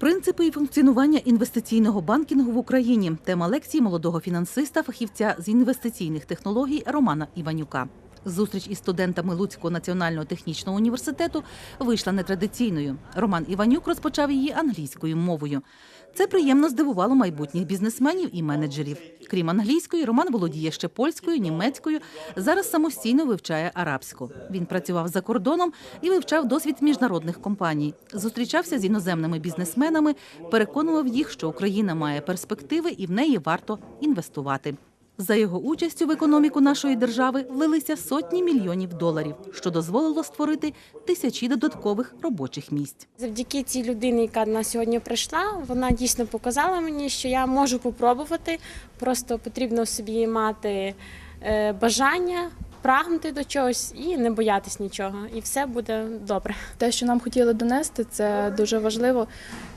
Принципи і функціонування інвестиційного банкінгу в Україні. Тема лекції молодого фінансиста, фахівця з інвестиційних технологій Романа Іванюка. Зустріч із студентами Луцького національного технічного університету вийшла нетрадиційною. Роман Іванюк розпочав її англійською мовою. Це приємно здивувало майбутніх бізнесменів і менеджерів. Крім англійської, Роман володіє ще польською, німецькою. Зараз самостійно вивчає арабську. Він працював за кордоном і вивчав досвід міжнародних компаній. Зустрічався з іноземними бізнесменами, переконував їх, що Україна має перспективи і в неї варто інвестувати. За його участю в економіку нашої держави влилися сотні мільйонів доларів, що дозволило створити тисячі додаткових робочих місць. Завдяки цій людині, яка на сьогодні прийшла, вона дійсно показала мені, що я можу попробувати. Просто потрібно собі мати е, бажання, прагнути до чогось і не боятись нічого. І все буде добре. Те, що нам хотіли донести, це дуже важливо,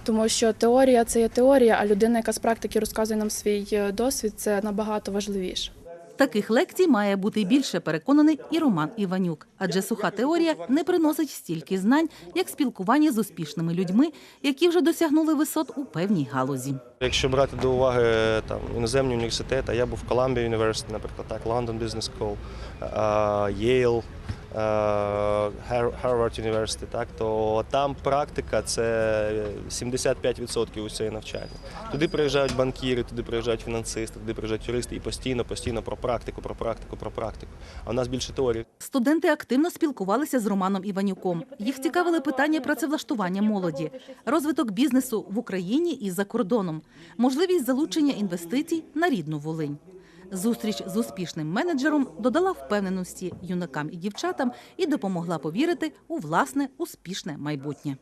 тому що теорія це є теорія, а людина, яка з практики розказує нам свій е, досвід, це набагато важливіше. Таких лекцій має бути більше переконаний і Роман Іванюк, адже суха теорія не приносить стільки знань, як спілкування з успішними людьми, які вже досягнули висот у певній галузі. Якщо брати до уваги там іноземні університети, я був в Columbia University, наприклад, так, London Business School, Yale, е, Harvard University, так, то там практика це 75% усього навчання. Туди приїжджають банкіри, туди приїжджають фінансисти, туди приїжджають юристи і постійно, постійно про практику, про практику, про практику. А у нас більше теорії. Студенти активно спілкувалися з Романом Іванюком. Їх цікавили питання працевлаштування молоді, розвиток бізнесу в Україні і за кордоном, можливість залучення інвестицій на рідну Волинь. Зустріч з успішним менеджером додала впевненості юнакам і дівчатам і допомогла повірити у власне успішне майбутнє.